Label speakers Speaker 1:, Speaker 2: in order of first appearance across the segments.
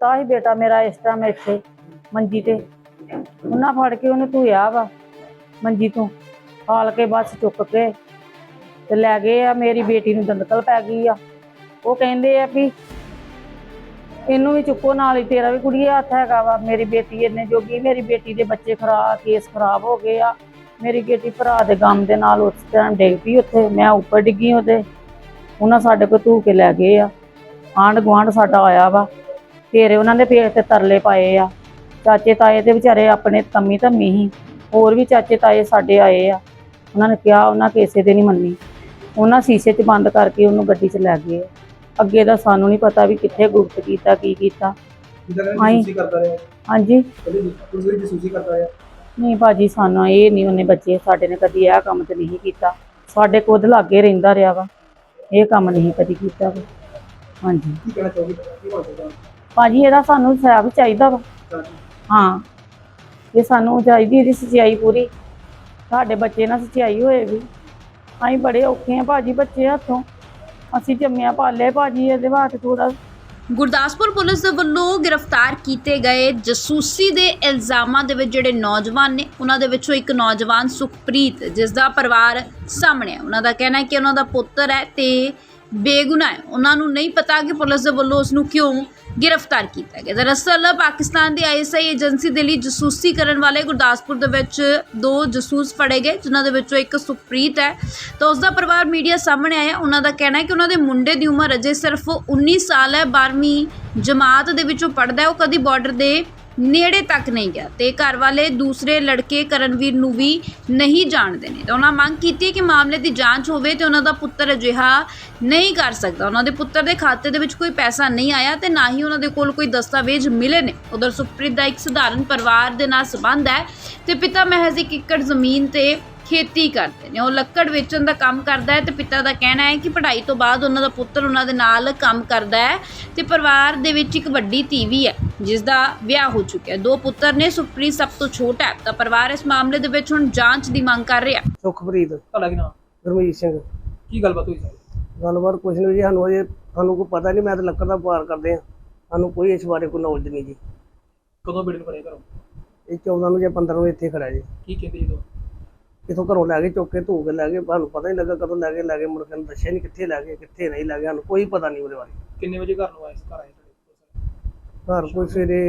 Speaker 1: ਤਾਂ ਹੀ ਬੇਟਾ ਮੇਰਾ ਇਸ ਟਾਈਮ ਇੱਥੇ ਮੰਜੀ ਤੇ ਉਹਨਾਂ ਫੜ ਕੇ ਉਹਨੂੰ ਧੂਇਆ ਵਾ ਮੰਜੀ ਤੋਂ, ਹਾਲ ਕੇ ਬਸ ਚੁੱਕ ਕੇ ਤੇ ਲੈ ਗਏ ਆ, ਮੇਰੀ ਬੇਟੀ ਨੂੰ ਦੰਦਕਲ ਪੈ ਗਈ ਆ। ਉਹ ਕਹਿੰਦੇ ਆ ਵੀ ਇਹਨੂੰ ਵੀ ਚੁੱਕੋ, ਨਾਲ ਹੀ ਤੇਰਾ ਵੀ ਕੁੜੀਏ ਹੱਥ ਹੈਗਾ ਵਾ। ਮੇਰੀ ਬੇਟੀ ਇੰਨੇ ਜੋਗੀ, ਮੇਰੀ ਬੇਟੀ ਦੇ ਬੱਚੇ ਖਰਾਬ, ਕੇਸ ਖਰਾਬ ਹੋ ਗਏ ਆ। ਮੇਰੀ ਬੇਟੀ ਭਰਾ ਦੇ ਗਮ ਦੇ ਨਾਲ ਉਸ ਟਾਈਮ ਡਿੱਗ ਪਈ ਉੱਥੇ। ਮੈਂ ਉੱਪਰ ਡਿੱਗੀ ਉਹਦੇ। ਉਹਨਾਂ ਸਾਡੇ ਕੋਲ ਧੂ ਕੇ ਲੈ ਗਏ ਆ। ਆਂਢ ਗੁਆਂਢ ਸਾਡਾ ਆਇਆ ਵਾ। ਤੇਰੇ ਉਹਨਾਂ ਦੇ ਪੇਟ ਤੇ ਤਰਲੇ ਪਾਏ ਆ। ਚਾਚੇ ਤਾਏ ਦੇ ਵਿਚਾਰੇ ਆਪਣੇ ਤੰਮੀ ਧੰਮੀ ਹੀ ਹੋਰ ਵੀ ਚਾਚੇ ਤਾਏ ਸਾਡੇ ਆਏ ਆ। ਉਹਨਾਂ ਨੇ ਕਿਹਾ ਉਹਨਾਂ ਕਿਸੇ ਦੇ ਨਹੀਂ ਮੰਨੀ। ਉਹਨਾਂ ਸ਼ੀਸ਼ੇ 'ਚ ਬੰਦ ਕਰਕੇ ਉਹਨੂੰ ਗੱਡੀ 'ਚ ਲੈ ਗਏ ਅੱਗੇ ਦਾ ਸਾਨੂੰ ਨਹੀਂ ਪਤਾ ਵੀ ਕਿੱਥੇ ਗੁਪਤ ਕੀਤਾ ਕੀ ਕੀਤਾ।
Speaker 2: ਜਸੂਸੀ ਕਰਦਾ ਰਿਹਾ
Speaker 1: ਹਾਂਜੀ।
Speaker 2: ਜਸੂਸੀ ਕਰਦਾ ਰਿਹਾ
Speaker 1: ਨਹੀਂ ਭਾਜੀ ਸਾਨੂੰ ਇਹ ਨਹੀਂ ਉਹਨੇ ਬੱਚੇ ਸਾਡੇ ਨੇ ਕਦੀ ਇਹ ਕੰਮ ਤੇ ਨਹੀਂ ਕੀਤਾ। ਸਾਡੇ ਕੋਲ ਲਾਗੇ ਰਹਿੰਦਾ ਰਿਹਾ ਵਾ। ਇਹ ਕੰਮ ਨਹੀਂ ਕਦੀ ਕੀਤਾ ਵਾ। ਹਾਂਜੀ।
Speaker 2: ਕੀ ਕਹਿਣਾ ਚਾਹੋਗੇ?
Speaker 1: ਭਾਜੀ, ਇਹਦਾ ਸਾਨੂੰ ਸਾਬ ਚਾਹੀਦਾ ਵਾ। ਹਾਂ। ਇਹ ਸਾਨੂੰ ਚਾਹੀਦੀ ਇਹਦੀ ਸਚਾਈ ਪੂਰੀ। ਸਾਡੇ ਬੱਚੇ ਨਾਲ ਸਚਾਈ ਹੋਏ ਵੀ। ਅਸੀਂ ਬੜੇ ਔਖੇ ਆ ਭਾਜੀ ਬੱਚੇ ਹੱਥੋਂ। ਅਸੀਂ ਜੰਮਿਆ ਪਾਲੇ ਭਾਜੀ, ਇਹਦੇ ਵਾਸਤੇ ਥੋੜਾ
Speaker 3: ਗੁਰਦਾਸਪੁਰ ਪੁਲਿਸ ਦੇ ਵੱਲੋਂ ਗ੍ਰਿਫਤਾਰ ਕੀਤੇ ਗਏ ਜਸੂਸੀ ਦੇ ਇਲਜ਼ਾਮਾਂ ਦੇ ਵਿੱਚ ਜਿਹੜੇ ਨੌਜਵਾਨ ਨੇ, ਉਹਨਾਂ ਦੇ ਵਿੱਚੋਂ ਇੱਕ ਨੌਜਵਾਨ ਸੁਖਪ੍ਰੀਤ ਜਿਸ ਦਾ ਪਰਿਵਾਰ ਸਾਹਮਣੇ ਹੈ ਉਹਨਾਂ ਦਾ ਕਹਿਣਾ ਹੈ ਕਿ ਉਹਨਾਂ ਦਾ ਪੁੱਤਰ ਹੈ ਤੇ ਬੇਗੁਨਾਹ ਹੈ। ਉਹਨਾਂ ਨੂੰ ਨਹੀਂ ਪਤਾ ਕਿ ਪੁਲਿਸ ਦੇ ਵੱਲੋਂ ਉਸ ਨੂੰ ਕਿਉਂ ਗ੍ਰਿਫਤਾਰ ਕੀਤਾ ਗਿਆ। ਦਰਅਸਲ ਪਾਕਿਸਤਾਨ ਦੀ ਆਈਐਸਆਈ ਏਜੰਸੀ ਦੇ ਲਈ ਜਸੂਸੀ ਕਰਨ ਵਾਲੇ ਗੁਰਦਾਸਪੁਰ ਦੇ ਵਿੱਚ ਦੋ ਜਸੂਸ ਫੜੇ ਗਏ, ਜਿਨ੍ਹਾਂ ਦੇ ਵਿੱਚੋਂ ਇੱਕ ਸੁਖਪ੍ਰੀਤ ਹੈ। ਤਾਂ ਉਸ ਦਾ ਪਰਿਵਾਰ ਮੀਡੀਆ ਸਾਹਮਣੇ ਆਇਆ। ਉਹਨਾਂ ਦਾ ਕਹਿਣਾ ਹੈ ਕਿ ਉਹਨਾਂ ਦੇ ਮੁੰਡੇ ਦੀ ਉਮਰ ਅਜੇ ਸਿਰਫ 19 ਸਾਲ ਹੈ। 12ਵੀਂ ਜਮਾਤ ਦੇ ਵਿੱਚੋਂ ਪੜਦਾ ਹੈ। ਉਹ ਕਦੀ ਬਾਰਡਰ ਦੇ ਨੇੜੇ ਤੱਕ ਨਹੀਂ ਗਿਆ ਤੇ ਘਰ ਵਾਲੇ ਦੂਸਰੇ ਲੜਕੇ ਕਰਨਵੀਰ ਨੂੰ ਵੀ ਨਹੀਂ ਜਾਣਦੇ ਨੇ। ਤਾਂ ਉਹਨਾਂ ਮੰਗ ਕੀਤੀ ਕਿ ਮਾਮਲੇ ਦੀ ਜਾਂਚ ਹੋਵੇ ਤੇ ਉਹਨਾਂ ਦਾ ਪੁੱਤਰ ਅਜਿਹਾ ਨਹੀਂ ਕਰ ਸਕਦਾ। ਉਹਨਾਂ ਦੇ ਪੁੱਤਰ ਦੇ ਖਾਤੇ ਦੇ ਵਿੱਚ ਕੋਈ ਪੈਸਾ ਨਹੀਂ ਆਇਆ ਤੇ ਨਾ ਹੀ ਉਹਨਾਂ ਦੇ ਕੋਲ ਕੋਈ ਦਸਤਾਵੇਜ਼ ਮਿਲੇ ਨੇ। ਉਧਰ ਸੁਖਪ੍ਰੀਤ ਦਾ ਇੱਕ ਸਧਾਰਨ ਪਰਿਵਾਰ ਦੇ ਨਾਲ ਸੰਬੰਧ ਹੈ ਤੇ ਪਿਤਾ ਮਹਿਜ਼ ਇੱਕ ਏਕੜ ਜ਼ਮੀਨ ਤੇ ਖੇਤੀ ਕਰਦੇ ਨੇ। ਉਹ ਲੱਕੜ ਵੇਚਣ ਦਾ ਕੰਮ ਕਰਦਾ ਹੈ ਤੇ ਪਿਤਾ ਦਾ ਕਹਿਣਾ ਹੈ ਕਿ ਪੜ੍ਹਾਈ ਤੋਂ ਬਾਅਦ ਉਹਨਾਂ ਦਾ ਪੁੱਤਰ ਉਹਨਾਂ ਦੇ ਨਾਲ ਕੰਮ ਕਰਦਾ ਹੈ ਤੇ ਪਰਿਵਾਰ ਦੇ ਵਿੱਚ ਇੱਕ ਵੱਡੀ ਧੀ ਵੀ ਹੈ ਜਿਸ ਦਾ ਵਿਆਹ ਹੋ ਚੁੱਕਿਆ ਹੈ। ਦੋ ਪੁੱਤਰ ਨੇ ਸੁਖਪ੍ਰੀਤ ਸਭ ਤੋਂ ਛੋਟਾ ਹੈ ਤਾਂ ਪਰਿਵਾਰ ਇਸ ਮਾਮਲੇ ਦੇ ਵਿੱਚ ਹੁਣ ਜਾਂਚ ਦੀ ਮੰਗ ਕਰ ਰਿਹਾ ਹੈ।
Speaker 4: ਸੁਖਪ੍ਰੀਤ।
Speaker 2: ਤੁਹਾਡਾ ਕੀ ਨਾਮ?
Speaker 4: ਗੁਰਮੀਤ ਸਿੰਘ।
Speaker 2: ਕੀ ਗੱਲਬਾਤ ਹੋਈ ਸਾਰੀ?
Speaker 4: ਗੱਲਬਾਤ ਕੁਛ ਨਹੀਂ ਜੀ ਸਾਨੂੰ ਅਜੇ ਸਾਨੂੰ ਕੋਈ ਪਤਾ ਨਹੀਂ ਮੈਂ ਤਾਂ ਲੱਕੜ ਦਾ ਵਪਾਰ ਕਰਦੇ ਆ ਸਾਨੂੰ ਕੋਈ ਇਸ ਬਾਰੇ ਕੋਈ ਨੌਲੇਜ ਨਹੀਂ ਜੀ।
Speaker 2: ਕਦੋਂ ਬੇੜੇ ਨੂੰ ਘਰੋਂ
Speaker 4: ਇਹ 14 ਨੂੰ ਜਾਂ 15 ਨੂੰ ਇੱਥੇ ਖੜਾ ਜੀ।
Speaker 2: ਕੀ ਕਹਿੰਦੇ ਜਦੋਂ
Speaker 4: ਇਥੋਂ ਘਰੋਂ ਲੈ ਕੇ ਚੁੱਕ ਕੇ ਧੋ ਕੇ ਲੈ ਗਏ ਸਾਨੂੰ ਪਤਾ ਨਹੀਂ ਲੱਗਾ ਕਦੋਂ ਲੈ ਕੇ ਲੈ ਗਏ ਮੁੜ ਕੇ ਸਾਨੂੰ ਦੱਸਿਆ ਨਹੀਂ ਕਿੱਥੇ ਲੈ ਗਏ ਕਿੱਥੇ ਨਹੀਂ ਲੈ ਗਏ ਸਾਨੂੰ ਕੋਈ ਪਤਾ ਨਹੀਂ ਉਹਦੇ ਬਾਰੇ।
Speaker 2: ਕਿੰਨੇ ਵਜੇ ਘਰ ਨੂੰ ਆਏ ਘਰ ਆਏ ਤੁਹਾਡੇ?
Speaker 4: ਘਰ ਕੋਈ ਸਵੇਰੇ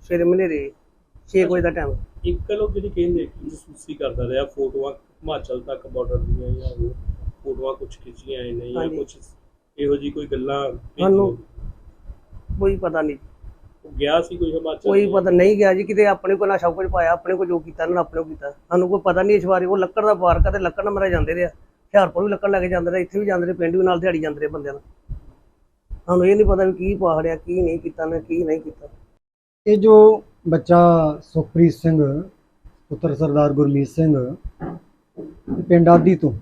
Speaker 4: ਸਵੇਰੇ ਮਨੇਰੇ 6 ਵਜੇ ਦਾ ਟਾਈਮ
Speaker 5: ਇੱਕ ਲੋਕ ਜਿਹੜੀ ਕਹਿੰਦੇ ਕਿ ਜਸੂਸੀ ਕਰਦਾ ਰਿਹਾ ਫੋਟੋਆਂ ਹਿਮਾਚਲ ਤੱਕ ਬਾਰਡਰ ਦੀਆਂ ਜਾਂ ਉਹ ਫੋਟੋਆਂ ਕੁਝ ਖਿੱਚੀਆਂ ਨੇ ਜਾਂ
Speaker 4: ਹਾਂਜੀ।
Speaker 5: ਕੁਝ ਇਹੋ ਜੀ ਕੋਈ ਗੱਲਾਂ
Speaker 4: ਸਾਨੂੰ ਕੋਈ ਪਤਾ ਨਹੀਂ
Speaker 5: ਗਿਆ ਸੀ ਕੋਈ ਹਿਮਾਚਲ
Speaker 4: ਕੋਈ? ਪਤਾ ਨਹੀਂ ਗਿਆ ਜੀ ਕਿਤੇ ਆਪਣੇ ਕੋਲ ਨਾ ਸਭ ਕੁਝ ਪਾਇਆ ਆਪਣੇ ਕੋਲ ਜੋ ਕੀਤਾ ਨੇ ਆਪਣੇ ਕੋਲ ਕੀਤਾ। ਸਾਨੂੰ ਕੋਈ ਪਤਾ ਨਹੀਂ ਇਸ ਬਾਰੇ ਉਹ ਲੱਕੜ ਦਾ ਵਪਾਰ ਕਰਦੇ ਲੱਕੜ ਨਾਲ ਮਰਾ ਜਾਂਦੇ ਰਿਹਾ ਹੁਸ਼ਿਆਰਪੁਰ ਵੀ ਲੱਕੜ ਲੈ ਕੇ ਜਾਂਦੇ ਰਹੇ ਇੱਥੇ ਵੀ ਜਾਂਦੇ ਰਹੇ ਪਿੰਡ ਵੀ ਨਾਲ ਦਿਹਾੜੀ ਜਾਂਦੇ ਰਹੇ ਬੰਦਿਆਂ ਨਾਲ। ਸਾਨੂੰ ਇਹ ਨਹੀਂ ਪਤਾ ਵੀ ਕੀ ਪਾਹੜਿਆ ਕੀ ਨਹੀਂ ਕੀਤਾ ਨੇ ਕੀ ਨਹੀਂ ਕੀਤਾ।
Speaker 6: ਇਹ ਜੋ ਬੱਚਾ ਸੁਖਪ੍ਰੀਤ ਸਿੰਘ ਪੁੱਤਰ ਸਰਦਾਰ ਗੁਰਮੀਤ ਸਿੰਘ ਪਿੰਡ ਆਦੀ ਤੋਂ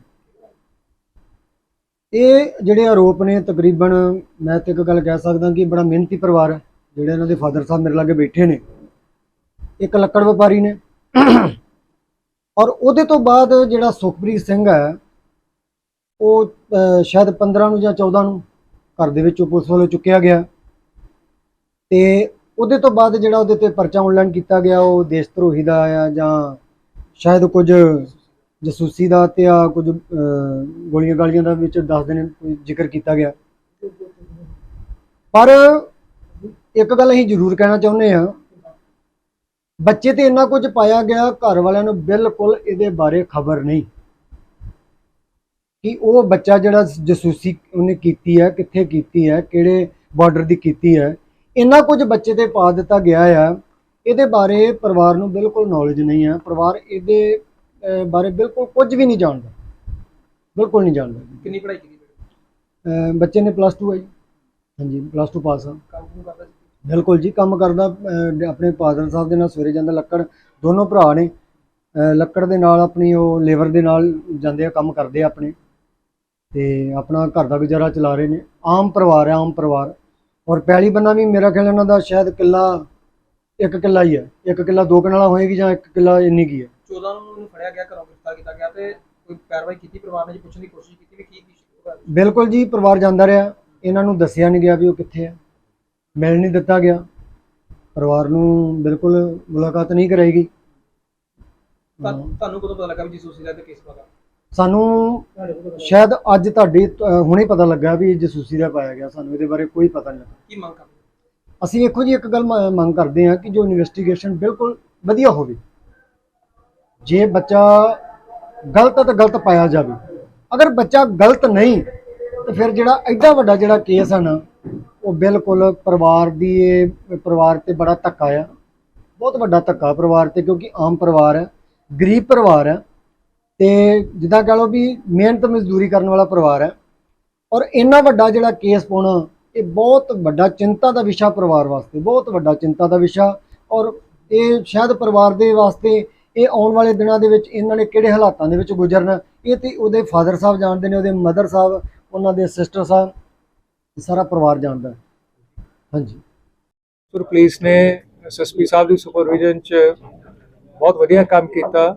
Speaker 6: ਇਹ ਜਿਹੜੇ ਆਰੋਪ ਨੇ ਤਕਰੀਬਨ ਮੈਂ ਤੇ ਇੱਕ ਗੱਲ ਕਹਿ ਸਕਦਾ ਕਿ ਬੜਾ ਮਿਹਨਤੀ ਪਰਿਵਾਰ ਹੈ। ਜਿਹੜੇ ਇਹਨਾਂ ਦੇ ਫਾਦਰ ਸਾਹਿਬ ਮੇਰੇ ਲਾਗੇ ਬੈਠੇ ਨੇ, ਇੱਕ ਲੱਕੜ ਵਪਾਰੀ ਨੇ। ਔਰ ਉਹਦੇ ਤੋਂ ਬਾਅਦ ਜਿਹੜਾ ਸੁਖਪ੍ਰੀਤ ਸਿੰਘ ਹੈ, ਉਹ ਸ਼ਾਇਦ 15 ਨੂੰ ਜਾਂ 14 ਨੂੰ ਘਰ ਦੇ ਵਿੱਚੋਂ ਪੁਲਿਸ ਵੱਲੋਂ ਚੁੱਕਿਆ ਗਿਆ। ਤੇ ਉਹਦੇ ਤੋਂ ਬਾਅਦ ਜਿਹੜਾ ਉਹਦੇ ਤੇ ਪਰਚਾ ਆਨਲਾਈਨ ਕੀਤਾ ਗਿਆ, ਉਹ ਦੇਸ਼ ਧਰੋਹੀ ਦਾ ਆ ਜਾਂ ਸ਼ਾਇਦ ਕੁਝ ਜਸੂਸੀ ਦਾ ਤੇ ਆ, ਕੁਝ ਗੋਲੀਆਂ ਗਾਲੀਆਂ ਦਾ ਵਿੱਚ ਦੱਸਦੇ ਨੇ ਕੋਈ ਜ਼ਿਕਰ ਕੀਤਾ ਗਿਆ। ਪਰ ਇੱਕ ਗੱਲ ਅਸੀਂ ਜ਼ਰੂਰ ਕਹਿਣਾ ਚਾਹੁੰਦੇ ਆ ਬੱਚੇ ਤੇ ਇੰਨਾ ਕੁਝ ਪਾਇਆ ਗਿਆ ਘਰ ਵਾਲਿਆਂ ਨੂੰ ਬਿਲਕੁਲ ਇਹਦੇ ਬਾਰੇ ਖਬਰ ਨਹੀਂ। ਕਿ ਉਹ ਬੱਚਾ ਜਿਹੜਾ ਜਸੂਸੀ ਉਹਨੇ ਕੀਤੀ ਹੈ ਕਿੱਥੇ ਕੀਤੀ ਹੈ ਕਿਹੜੇ ਬਾਰਡਰ ਦੀ ਕੀਤੀ ਹੈ ਇੰਨਾ ਕੁਝ ਬੱਚੇ ਤੇ ਪਾ ਦਿੱਤਾ ਗਿਆ ਆ। ਇਹਦੇ ਬਾਰੇ ਪਰਿਵਾਰ ਨੂੰ ਬਿਲਕੁਲ ਨੌਲੇਜ ਨਹੀਂ ਹੈ। ਪਰਿਵਾਰ ਇਹਦੇ ਬਾਰੇ ਬਿਲਕੁਲ ਕੁਝ ਵੀ ਨਹੀਂ ਜਾਣਦਾ। ਬਿਲਕੁਲ ਨਹੀਂ ਜਾਣਦਾ।
Speaker 2: ਕਿੰਨੀ ਪੜ੍ਹਾਈ ਕੀਤੀ?
Speaker 6: ਬੱਚੇ ਨੇ ਪਲੱਸ 2 ਹੈ ਜੀ। ਹਾਂਜੀ ਪਲੱਸ 2 ਪਾਸ ਆ।
Speaker 2: ਕੰਮ ਕੁਮ ਕਰਦਾ ਸੀ?
Speaker 6: ਬਿਲਕੁਲ ਜੀ ਕੰਮ ਕਰਦਾ ਆਪਣੇ ਫਾਦਰ ਸਾਹਿਬ ਦੇ ਨਾਲ ਸਵੇਰੇ ਜਾਂਦਾ ਲੱਕੜ ਦੋਨੋਂ ਭਰਾ ਨੇ ਲੱਕੜ ਦੇ ਨਾਲ ਆਪਣੀ ਉਹ ਲੇਬਰ ਦੇ ਨਾਲ ਜਾਂਦੇ ਆ ਕੰਮ ਕਰਦੇ ਆ ਆਪਣੇ। ਤੇ ਆਪਣਾ ਘਰ ਦਾ ਗੁਜ਼ਾਰਾ ਚਲਾ ਰਹੇ ਨੇ ਆਮ ਪਰਿਵਾਰ ਹੈ ਆਮ ਪਰਿਵਾਰ। ਔਰ ਪੈਲੀ ਬੰਨਾ ਵੀ ਮੇਰਾ ਖਿਆਲ ਇਹਨਾਂ ਦਾ ਸ਼ਾਇਦ ਕਿੱਲਾ ਇੱਕ ਕਿੱਲਾ ਹੀ ਹੈ ਇੱਕ ਕਿੱਲਾ ਦੋ ਕਨਾਲਾ ਹੋਏਗੀ ਜਾਂ ਇੱਕ ਕਿੱਲਾ ਇੰਨੀ ਕੀ ਹੈ
Speaker 2: 14 ਨੂੰ ਉਹਨੂੰ ਫੜਿਆ ਗਿਆ ਘਰੋਂ ਗ੍ਰਿਫਤਾਰ ਕੀਤਾ ਗਿਆ ਤੇ ਕੋਈ ਕਾਰਵਾਈ ਕੀਤੀ ਪਰਿਵਾਰ ਨੇ ਜੀ ਪੁੱਛਣ ਦੀ ਕੋਸ਼ਿਸ਼ ਕੀਤੀ ਵੀ ਕੀ
Speaker 6: ਬਿਲਕੁਲ ਜੀ ਪਰਿਵਾਰ ਜਾਂਦਾ ਰਿਹਾ। ਇਹਨਾਂ ਨੂੰ ਦੱਸਿਆ ਨਹੀਂ ਗਿਆ ਵੀ ਉਹ ਕਿੱਥੇ ਹੈ ਮਿਲ ਨਹੀਂ ਦਿੱਤਾ ਗਿਆ। ਪਰਿਵਾਰ ਨੂੰ ਬਿਲਕੁਲ ਮੁਲਾਕਾਤ ਨਹੀਂ ਕਰਾਈ ਗਈ।
Speaker 2: ਤੁਹਾਨੂੰ ਕਦੋਂ ਪਤਾ ਲੱਗਾ ਵੀ ਜਸੂਸੀ ਦਾ ਕੇਸ ਪਤਾ
Speaker 6: ਸਾਨੂੰ ਸ਼ਾਇਦ ਅੱਜ ਤੁਹਾਡੀ ਹੁਣੇ ਪਤਾ ਲੱਗਾ ਵੀ ਜਸੂਸੀ ਦਾ ਪਾਇਆ ਗਿਆ। ਸਾਨੂੰ ਇਹਦੇ ਬਾਰੇ ਕੋਈ ਪਤਾ ਨਹੀਂ ਲੱਗਾ।
Speaker 2: ਕੀ ਮੰਗ ਕਰਦੇ
Speaker 6: ਅਸੀਂ ਇੱਕੋ ਜੀ ਇੱਕ ਗੱਲ ਮ- ਮੰਗ ਕਰਦੇ ਹਾਂ ਕਿ ਜੋ ਇਨਵੈਸਟੀਗੇਸ਼ਨ ਬਿਲਕੁਲ ਵਧੀਆ ਹੋਵੇ। ਜੇ ਬੱਚਾ ਗਲਤ ਹੈ ਤਾਂ ਗਲਤ ਪਾਇਆ ਜਾਵੇ। ਅਗਰ ਬੱਚਾ ਗਲਤ ਨਹੀਂ ਤੇ ਫਿਰ ਜਿਹੜਾ ਐਡਾ ਵੱਡਾ ਜਿਹੜਾ ਕੇਸ ਹੈ ਨਾ ਉਹ ਬਿਲਕੁਲ ਪਰਿਵਾਰ ਦੀ ਇਹ ਪਰਿਵਾਰ ਤੇ ਬੜਾ ਧੱਕਾ ਆ। ਬਹੁਤ ਵੱਡਾ ਧੱਕਾ ਪਰਿਵਾਰ ਤੇ ਕਿਉਂਕਿ ਆਮ ਪਰਿਵਾਰ ਹੈ ਗਰੀਬ ਪਰਿਵਾਰ ਹੈ ਤੇ ਜਿੱਦਾਂ ਕਹ ਲਓ ਵੀ ਮਿਹਨਤ ਮਜ਼ਦੂਰੀ ਕਰਨ ਵਾਲਾ ਪਰਿਵਾਰ ਹੈ ਔਰ ਇੰਨਾ ਵੱਡਾ ਜਿਹੜਾ ਕੇਸ ਪਾਉਣਾ ਇਹ ਬਹੁਤ ਵੱਡਾ ਚਿੰਤਾ ਦਾ ਵਿਸ਼ਾ ਪਰਿਵਾਰ ਵਾਸਤੇ, ਬਹੁਤ ਵੱਡਾ ਚਿੰਤਾ ਦਾ ਵਿਸ਼ਾ। ਔਰ ਇਹ ਸ਼ਾਇਦ ਪਰਿਵਾਰ ਦੇ ਵਾਸਤੇ ਇਹ ਆਉਣ ਵਾਲੇ ਦਿਨਾਂ ਦੇ ਵਿੱਚ ਇਹਨਾਂ ਨੇ ਕਿਹੜੇ ਹਾਲਾਤਾਂ ਦੇ ਵਿੱਚ ਗੁਜ਼ਰਨਾ, ਇਹ ਤੇ ਉਹਦੇ ਫਾਦਰ ਸਾਹਿਬ ਜਾਣਦੇ ਨੇ, ਉਹਦੇ ਮਦਰ ਸਾਹਿਬ, ਉਹਨਾਂ ਦੇ ਸਿਸਟਰ ਸਾਹਿਬ। ਸਾਰਾ ਪਰਿਵਾਰ ਜਾਣਦਾ ਹੈ। ਹਾਂਜੀ।
Speaker 7: ਸੁਰ, ਪੁਲਿਸ ਨੇ ਐਸਐਸਪੀ ਸਾਹਿਬ ਦੀ ਸੁਪਰਵਿਜ਼ਨ ਚ ਬਹੁਤ ਵਧੀਆ ਕੰਮ ਕੀਤਾ।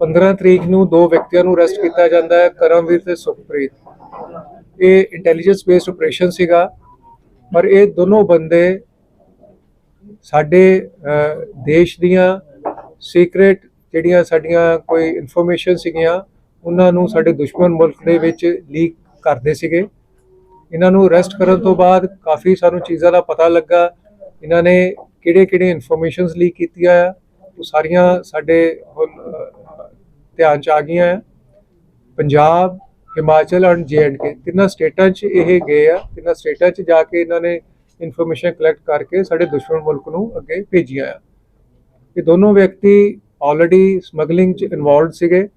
Speaker 7: 15 ਤਰੀਕ ਨੂੰ ਦੋ ਵਿਅਕਤੀਆਂ ਨੂੰ ਅਰੈਸਟ ਕੀਤਾ ਜਾਂਦਾ ਹੈ, ਕਰਮਵੀਰ ਤੇ ਸੁਖਪ੍ਰੀਤ। ਇਹ ਇੰਟੈਲੀਜੈਂਸ ਬੇਸਡ ਆਪਰੇਸ਼ਨ ਸੀਗਾ, ਪਰ ਇਹ ਦੋਨੋਂ ਬੰਦੇ ਸਾਡੇ ਦੇਸ਼ ਦੀਆਂ ਸੀਕ੍ਰੇਟ ਜਿਹੜੀਆਂ ਸਾਡੀਆਂ ਕੋਈ ਇਨਫੋਰਮੇਸ਼ਨ ਸੀਗੀਆਂ, ਉਹਨਾਂ ਨੂੰ ਸਾਡੇ ਦੁਸ਼ਮਣ ਮੁਲਕ ਦੇ ਵਿੱਚ ਲੀਕ ਕਰਦੇ ਸੀਗੇ। ਇਹਨਾਂ ਨੂੰ ਅਰੈਸਟ ਕਰਨ ਤੋਂ ਬਾਅਦ ਕਾਫੀ ਸਾਨੂੰ ਚੀਜ਼ਾਂ ਦਾ ਪਤਾ ਲੱਗਾ। ਇਹਨਾਂ ਨੇ ਕਿਹੜੇ-ਕਿਹੜੇ ਇਨਫੋਰਮੇਸ਼ਨਸ ਲੀਕ ਕੀਤੀਆਂ ਆ, ਉਹ ਸਾਰੀਆਂ ਸਾਡੇ ਹੁਣ ਧਿਆਨ ਚ ਆ ਗਈਆਂ ਆ। ਪੰਜਾਬ, ਹਿਮਾਚਲ ਐਂਡ ਕੇ ਤਿੰਨਾਂ ਸਟੇਟਾਂ 'ਚ ਇਹ ਗਏ ਆ। ਤਿੰਨਾਂ ਸਟੇਟਾਂ 'ਚ ਜਾ ਕੇ ਇਹਨਾਂ ਨੇ ਇਨਫੋਰਮੇਸ਼ਨ ਕਲੈਕਟ ਕਰਕੇ ਸਾਡੇ ਦੁਸ਼ਮਣ ਮੁਲਕ ਨੂੰ ਅੱਗੇ ਭੇਜੀਆਂ ਆ। ਇਹ ਦੋਨੋਂ ਵਿਅਕਤੀ ਆਲਰੇਡੀ ਸਮਗਲਿੰਗ 'ਚ ਇਨਵੋਲਵਡ ਸੀਗੇ।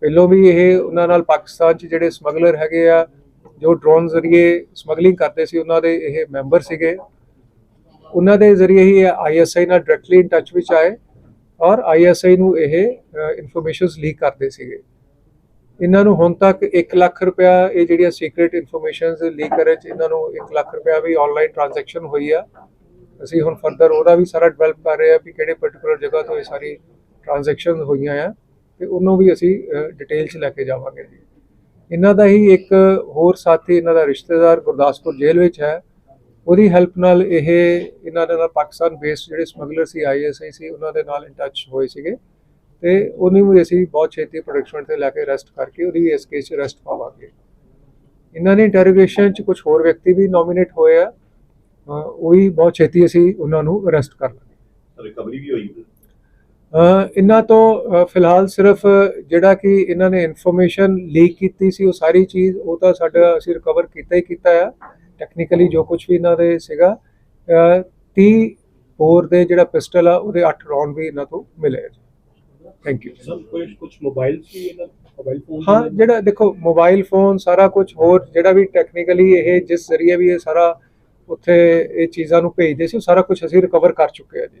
Speaker 7: ਪਹਿਲੋਂ ਵੀ ਇਹ ਉਹਨਾਂ ਨਾਲ ਪਾਕਿਸਤਾਨ 'ਚ ਜਿਹੜੇ ਸਮਗਲਰ ਹੈਗੇ ਆ ਜੋ ਡਰੋਨ ਜ਼ਰੀਏ ਸਮਗਲਿੰਗ ਕਰਦੇ ਸੀ, ਉਹਨਾਂ ਦੇ ਇਹ ਮੈਂਬਰ ਸੀਗੇ। ਉਹਨਾਂ ਦੇ ਜ਼ਰੀਏ ਹੀ ਆਈਐਸਆਈ ਨਾਲ ਡਾਇਰੈਕਟਲੀ ਇਨ ਟੱਚ ਵਿੱਚ ਆਏ ਔਰ ਆਈਐਸਆਈ ਨੂੰ ਇਹ ਇਨਫੋਰਮੇਸ਼ਨਸ ਲੀਕ ਕਰਦੇ ਸੀਗੇ। ਇਹਨਾਂ ਨੂੰ ਹੁਣ ਤੱਕ 1 ਲੱਖ ਰੁਪਇਆ ਇਹ ਜਿਹੜੀਆਂ ਸੀਕ੍ਰੀਟ ਇਨਫੋਰਮੇਸ਼ਨਸ ਲੀਕ ਕਰੇ ਚ ਇਹਨਾਂ ਨੂੰ 1 ਲੱਖ ਰੁਪਇਆ ਵੀ ਆਨਲਾਈਨ ਟ੍ਰਾਂਜੈਕਸ਼ਨ ਹੋਈ ਆ। ਅਸੀਂ ਹੁਣ ਫਰਦਰ ਉਹਦਾ ਵੀ ਸਾਰਾ ਡਿਵੈਲਪ ਕਰ ਰਹੇ ਆ ਵੀ ਕਿਹੜੇ ਪਾਰਟਿਕੂਲਰ ਜਗ੍ਹਾ ਤੋਂ ਇਹ ਸਾਰੀ ਟ੍ਰਾਂਜੈਕਸ਼ਨ ਹੋਈਆਂ ਆ ਤੇ ਉਹਨੂੰ ਵੀ ਅਸੀਂ ਡਿਟੇਲ ਚ ਲੈ ਕੇ ਜਾਵਾਂਗੇ ਜੀ। ਇਹਨਾਂ ਦਾ ਹੀ ਇੱਕ ਹੋਰ ਸਾਥੀ, ਇਹਨਾਂ ਦਾ ਰਿਸ਼ਤੇਦਾਰ ਗੁਰਦਾਸਪੁਰ ਜੇਲ੍ਹ ਵਿੱਚ ਹੈ। ਉਹਦੀ ਹੈਲਪ ਨਾਲ ਇਹ ਇਹਨਾਂ ਦੇ ਨਾਲ ਪਾਕਿਸਤਾਨ ਬੇਸਡ ਜਿਹੜੇ ਸਮਗਲਰ ਸੀ ਆਈਐਸਆਈ ਸੀ, ਉਹਨਾਂ ਦੇ ਨਾਲ ਇਨ ਟੱਚ ਹੋਏ ਸੀਗੇ। ਤੇ ਉਹਨੂੰ ਵੀ ਅਸੀਂ ਬਹੁਤ ਛੇਤੀ ਪ੍ਰੋਡਕਸ਼ਨ ਤੇ ਲੈ ਕੇ ਅਰੈਸਟ ਕਰਕੇ ਉਹਦੀ ਇਸ ਕੇਸ 'ਚ ਅਰੈਸਟ ਪਾਵਾਂਗੇ। ਇਹਨਾਂ ਨੇ ਇੰਟਰੋਗੇਸ਼ਨ 'ਚ ਕੁਝ ਹੋਰ ਵਿਅਕਤੀ ਵੀ ਨੋਮੀਨੇਟ ਹੋਏ ਆ। ਉਹ ਵੀ ਬਹੁਤ ਛੇਤੀ ਅਸੀਂ ਉਹਨਾਂ ਨੂੰ ਅਰੈਸਟ ਕਰ ਲਾਂਗੇ।
Speaker 8: ਰਿਕਵਰੀ ਵੀ ਹੋਈ।
Speaker 7: ਇਹਨਾਂ ਤੋਂ ਫਿਲਹਾਲ ਸਿਰਫ ਜਿਹੜਾ ਕਿ ਇਹਨਾਂ ਨੇ ਇਨਫੋਰਮੇਸ਼ਨ ਲੀਕ ਕੀਤੀ ਸੀ ਉਹ ਸਾਰੀ ਚੀਜ਼ ਉਹ ਤਾਂ ਸਾਡਾ ਅਸੀਂ ਰਿਕਵਰ ਕੀਤਾ ਹੀ ਕੀਤਾ ਆ। ਟੈਕਨੀਕਲੀ ਜੋ ਕੁਝ ਵੀ ਇਹਨਾਂ ਦੇ ਸੀਗਾ ਅਹ 30 ਹੋਰ ਦੇ ਜਿਹੜਾ ਪਿਸਟਲ ਆ ਉਹਦੇ 8 ਰੌਂਡ ਵੀ ਇਹਨਾਂ ਤੋਂ ਮਿਲੇ ਥੈਂਕ ਯੂ
Speaker 5: ਸਰ ਕੋਈ ਕੁਝ ਮੋਬਾਈਲ ਸੀ ਇਹਨਾਂ ਮੋਬਾਈਲ ਫੋਨ
Speaker 7: ਹਾਂ ਜਿਹੜਾ ਦੇਖੋ ਮੋਬਾਈਲ ਫੋਨ ਸਾਰਾ ਕੁਝ ਹੋਰ ਜਿਹੜਾ ਵੀ ਟੈਕਨੀਕਲੀ ਇਹ ਜਿਸ ਜ਼ਰੀਏ ਵੀ ਇਹ ਸਾਰਾ ਉੱਥੇ ਇਹ ਚੀਜ਼ਾਂ ਨੂੰ ਭੇਜਦੇ ਸੀ ਉਹ ਸਾਰਾ ਕੁਝ ਅਸੀਂ ਰਿਕਵਰ ਕਰ ਚੁੱਕੇ ਹਾਂ ਜੀ।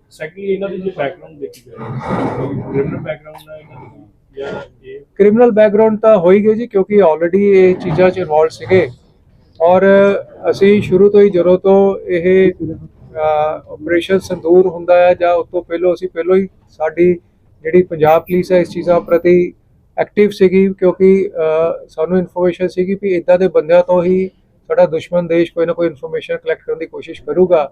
Speaker 5: ਸੈਕੰਡਲੀ ਇਹਨਾਂ ਦੀ ਜੋ ਬੈਕਗ੍ਰਾਉਂਡ ਦੇਖੀ ਜਾਏ ਕ੍ਰਿਮੀਨਲ ਬੈਕਗ੍ਰਾਉਂਡ ਹੈ ਇਹਨਾਂ ਦੀ ਜਾਂ ਇਹ
Speaker 7: ਕ੍ਰਿਮੀਨਲ ਬੈਕਗ੍ਰਾਉਂਡ ਤਾਂ ਹੋ ਹੀ ਗਈ ਜੀ, ਕਿਉਂਕਿ ਆਲਰੇਡੀ ਇਹ ਚੀਜ਼ਾਂ 'ਚ ਇਨਵੋਲਡ ਸੀਗੇ। ਔਰ ਅਸੀਂ ਸ਼ੁਰੂ ਤੋਂ ਹੀ ਜਦੋਂ ਤੋਂ ਇਹ ਆਪਰੇਸ਼ਨ ਸੰਦੂਰ ਹੁੰਦਾ ਹੈ ਜਾਂ ਉਸ ਤੋਂ ਪਹਿਲਾਂ ਅਸੀਂ ਪਹਿਲਾਂ ਹੀ ਸਾਡੀ ਜਿਹੜੀ ਪੰਜਾਬ ਪੁਲਿਸ ਹੈ, ਇਸ ਚੀਜ਼ਾਂ ਪ੍ਰਤੀ ਐਕਟਿਵ ਸੀਗੀ, ਕਿਉਂਕਿ ਸਾਨੂੰ ਇਨਫੋਰਮੇਸ਼ਨ ਸੀਗੀ ਵੀ ਇਦਾਂ ਦੇ ਬੰਦਿਆਂ ਤੋਂ ਹੀ ਸਾਡਾ ਦੁਸ਼ਮਣ ਦੇਸ਼ ਕੋਈ ਨਾ ਕੋਈ ਇਨਫੋਰਮੇਸ਼ਨ ਕਲੈਕਟ ਕਰਨ ਦੀ ਕੋਸ਼ਿਸ਼ ਕਰੂਗਾ।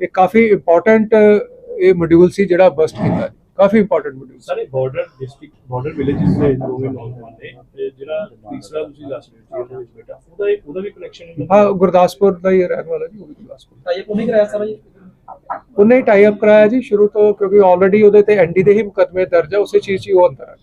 Speaker 7: ਇਹ ਕਾਫੀ ਇੰਪੋਰਟੈਂਟ ਇਹ ਮੋਡਿਊਲ ਸੀ ਜਿਹੜਾ ਬਸਟ ਕੀਤਾ। ਕਾਫੀ ਇੰਪੋਰਟੈਂਟ ਮੋਡਿਊਲ
Speaker 5: ਸਾਰੇ ਬਾਰਡਰ ਡਿਸਟ੍ਰਿਕਟ ਬਾਰਡਰ ਵਿਲੇजेस ਦੇ ਦੋਵੇਂ ਨੌਜਵਾਨ ਨੇ ਤੇ ਜਿਹੜਾ ਤੀਸਰਾ ਤੁਸੀਂ ਦੱਸ ਰਹੇ ਦੇ ਵਿੱਚ ਬੇਟਾ ਉਹਦਾ ਇੱਕ- ਉਹਦਾ ਵੀ ਕਨੈਕਸ਼ਨ
Speaker 7: ਹਾਂ ਗੁਰਦਾਸਪੁਰ ਦਾ ਹੀ ਰਹਿਣ ਵਾਲਾ ਜੀ ਉਹ ਵੀ ਗੁਰਦਾਸਪੁਰ।
Speaker 2: ਤਾਂ ਇਹ ਕੋਈ ਕਰਾਇਆ ਸਰ ਜੀ?
Speaker 7: ਉਹਨੇ ਟਾਈ ਅਪ ਕਰਾਇਆ ਜੀ ਸ਼ੁਰੂ ਤੋਂ ਕਿਉਂਕਿ ਆਲਰੇਡੀ ਉਹਦੇ ਤੇ ਐਨਡੀ ਦੇ ਹੀ ਮੁਕਦਮੇ ਦਰਜ ਹੈ ਉਸੇ ਚੀਜ਼ ਹੀ ਉਹ ਅੰਦਰ ਹੈ